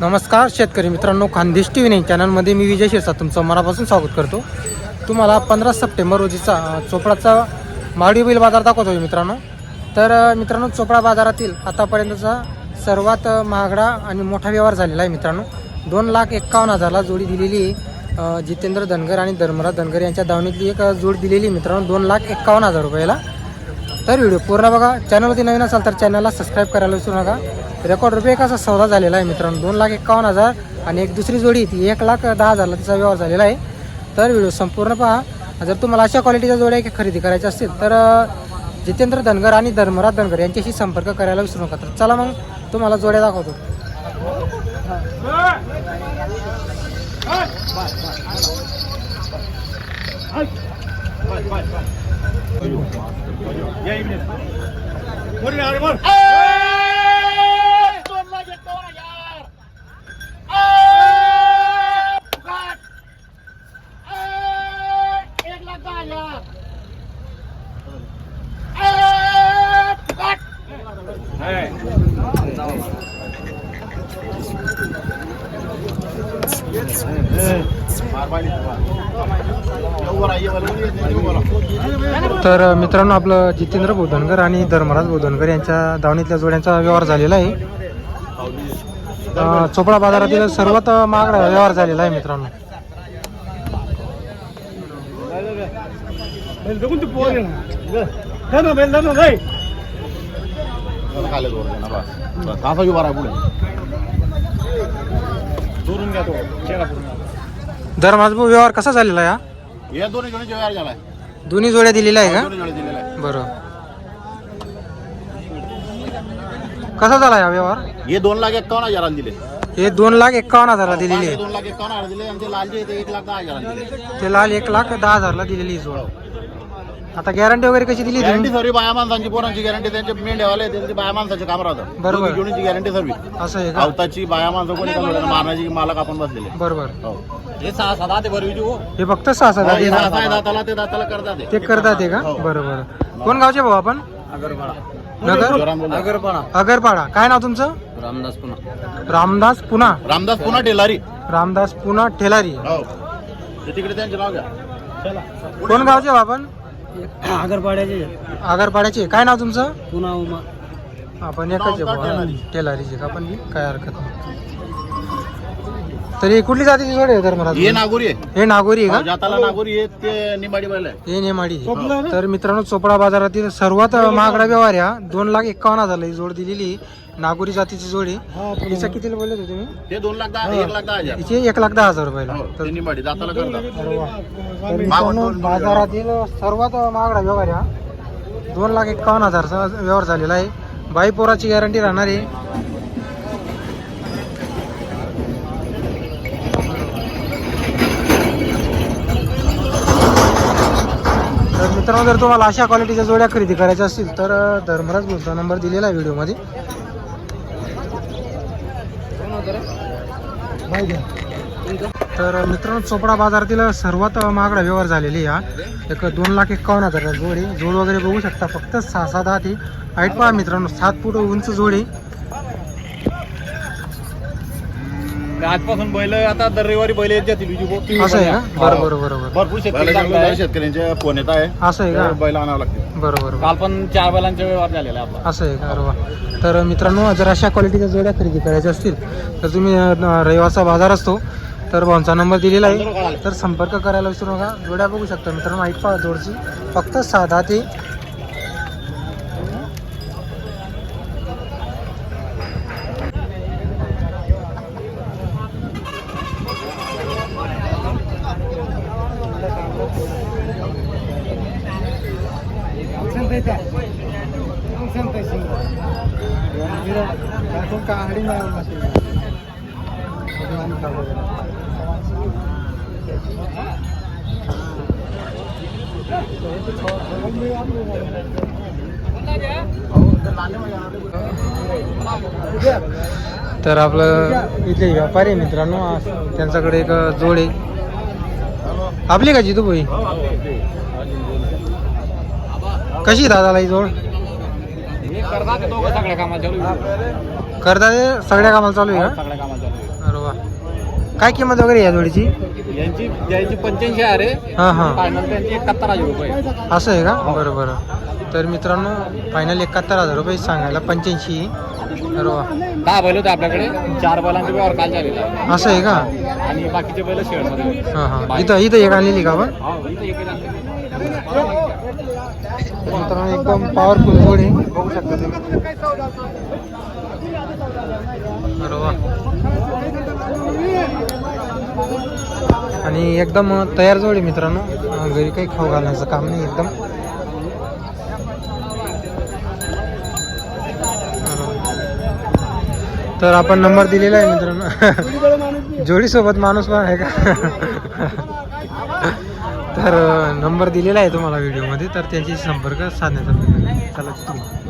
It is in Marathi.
नमस्कार शेतकरी मित्रांनो खानदेश टी व्ही नाही चॅनलमध्ये मी विजय शिरसा तुमचं मनापासून स्वागत करतो. तुम्हाला पंधरा सप्टेंबर रोजीचा चोपडाचा मावडी बैल बाजार दाखवतोय मित्रांनो. तर मित्रांनो चोपडा बाजारातील आतापर्यंतचा सर्वात महागडा आणि मोठा व्यवहार झालेला आहे मित्रांनो. दोन लाख एक्कावन्न हजारला जोडी दिलेली आहे. जितेंद्र धनगर आणि धर्मराज धनगर यांच्या धावणीतली एक जोड दिलेली मित्रांनो दोन लाख एक्कावन्न हजार रुपयाला. तर व्हिडिओ पूर्ण बघा. चॅनलवरती नवीन असाल तर चॅनलला सबस्क्राईब करायला विसरू नका. रेकॉर्ड रुपये कसा सौदा झालेला आहे मित्रांनो दोन लाख एक्कावन्न हजार आणि एक दुसरी जोडी ती एक लाख दहा हजारला तिचा व्यवहार झालेला आहे. तर व्हिडिओ संपूर्ण पहा. जर तुम्हाला अशा क्वालिटीच्या जोड्या की खरेदी करायच्या असतील तर जितेंद्र धनगर आणि धर्मराज धनगर यांच्याशी संपर्क करायला विसरू नका. तर चला मग तुम्हाला जोड्या दाखवतो. What did I want? तर मित्रांनो आपलं जितेंद्र बोधनकर आणि धर्मराज बोधनकर यांच्या धावणीतल्या जोड्यांचा व्यवहार झालेला आहे चोपडा बाजारातील सर्वात महागडा व्यवहार झालेला आहे मित्रांनो धर्माज भाऊ व्यवहार कसा झालेला आहे हा? या दोन्ही व्यवहार जोड्या दिलेल्या आहे का? दोन्ही जण दिलेला आहे बरं. कसा झाला हा व्यवहार? हे दोन लाख एक्कावन्न हजाराला दिले. हे दोन लाख एक्कावन्न हजारला दिलेली आहे. दोन लाख एक्कावन्न हजार दिले. ते लालचे ते एक लाख दहा हजाराला दिले. ते लाल एक लाख दहा हजारला दिलेली ही जोड. आता गॅरंटी वगैरे कशी दिली गॅरंटी तुम्ही सर्व बाया माणसांची पोरांची गॅरंटी त्यांचे मेंढ्यावाले त्यांचे बाया माणसाचे काम राहतं. बरोबर. दोन्ही जोडीची गॅरंटी सर्व असं आहे का? आवताची बाया माणसं कोणी कमी मारण्याची मालक आपण बसलेले बरोबर. हो. हे सहा सहा ते बरं विजू. हे फक्त सहा सहा हे दिले. सहा दाताला ते दाताला करतात ते. करतात ते का? हो. बरं बरं कोण गावचे भाऊ आपण? नगर अगरपाडा. अगरपाडा. काय नाव तुमचं? रामदास पुन्हा रामदास पुना. रामदास पुन्हा टेलारी रामदास पुना ठेलारी. हो. ते तिकडे त्यांचे नाव घ्या. कोण गावचे भाऊ आपण? आगरपाड्याचे. आगरपाड्याचे. काय नाव तुमचं? पुन्हा उमा. आपण एकच हा. टेलारीचे का पण? काय हरकत नाही. तरी कुठली जातीची जोड आहे धर्मराज हे नागोरी आहे. हे नागोरी आहे हो, का जाताला नागोरी आहे ते बैल आहे. हे नेमाडी तर मित्रांनो चोपडा बाजारातील सर्वात महागडा व्यवहार या दोन लाख एक्कावन्न हजारला ही जोड दिलेली नागोरी जातीची जोडी हिचा कितीला बोलले होते तुम्ही? ते दोन लाख दहा एक लाख दहा हजार. हिचे एक लाख दहा हजार रुपयाला. हो, तर ते निंबाडी जाताला करतात अरे वा. तर मित्रांनो बाजारातील सर्वात महागडा व्यवहार हा. दोन लाख एक्कावन्न हजारचा व्यवहार झालेला आहे. बाई पोराची गॅरंटी राहणार आहे. मित्रांनो जर तुम्हाला अशा क्वालिटीच्या जोड्या खरेदी करायच्या असतील तर धर्मराज बोलतो नंबर दिलेला आहे व्हिडिओमध्ये. तर मित्रांनो चोपडा बाजारातील सर्वात महागडा व्यवहार झालेली हा. एक दोन लाख एक्कावन्न हजार जोडी जोड वगैरे बघू शकता फक्त सहा सात आठ आहे हाईट पहा मित्रांनो सात फूट उंच जोडी. आजपासून बैल आता दर रविवारी बैल येत जातील विजू असं आहे का? बरं बरं बरोबर भरपूर शेतकरी शेतकऱ्यांचे फोन येत आहे. असं आहे का? बैल आणावं लागते बरोबर काल पण चार बैलांचा व्यवहार झालेला आहे आपला. असं आहे का? अरे वा. तर मित्रांनो जर अशा क्वालिटीच्या जोड्या खरेदी करायच्या असतील तर तुम्ही अ, रविवारचा बाजार असतो तर भाऊंचा नंबर दिलेला आहे. तर संपर्क करायला विसरू नका. जोड्या बघू शकता मित्रांनो ऐक पहा जोडची. फक्त साधा ते तर आपलं इथे व्यापारी आहे मित्रांनो त्यांच्याकडे एक जोड. आहे आपली का जितू भाई कशी दादाला ही जोड? सगळ्या कामाला चालू. करता ते सगळ्या कामाला चालू आहे का? सगळ्या कामाला चालू आहे. अरे वा. काय किंमत वगैरे आहे या जोडीची? यांची पंच्याऐंशी आहे रे. हां हां. फायनल त्यांची एकाहत्तर हजार रुपये असं आहे का? बरं बरं. तर मित्रांनो फायनल एकाहत्तर हजार रुपये सांगायला पंच्याऐंशी. दहा बैल होते आपल्याकडे. चार बैलांचे व्यवहार काल झालेला असं आहे का? आणि बाकीचे बैल शेअरमध्ये होते. हां हां. इथं इथं एक आणलेली का हो, इथं आणलं. मित्रांनो एकदम पॉवरफुल जोडी बघू शकता तुम्ही. अरे वा आणि एकदम तयार जोडी मित्रांनो. अं, घरी काही खाऊ घालण्याचं काम नाही एकदम. तर आपण नंबर दिलेला आहे मित्रांनो. जोडीसोबत माणूस पण आहे का? तर नंबर दिलेला आहे तुम्हाला व्हिडिओमध्ये तर त्यांच्याशी संपर्क साधण्याचा चला तुम्ही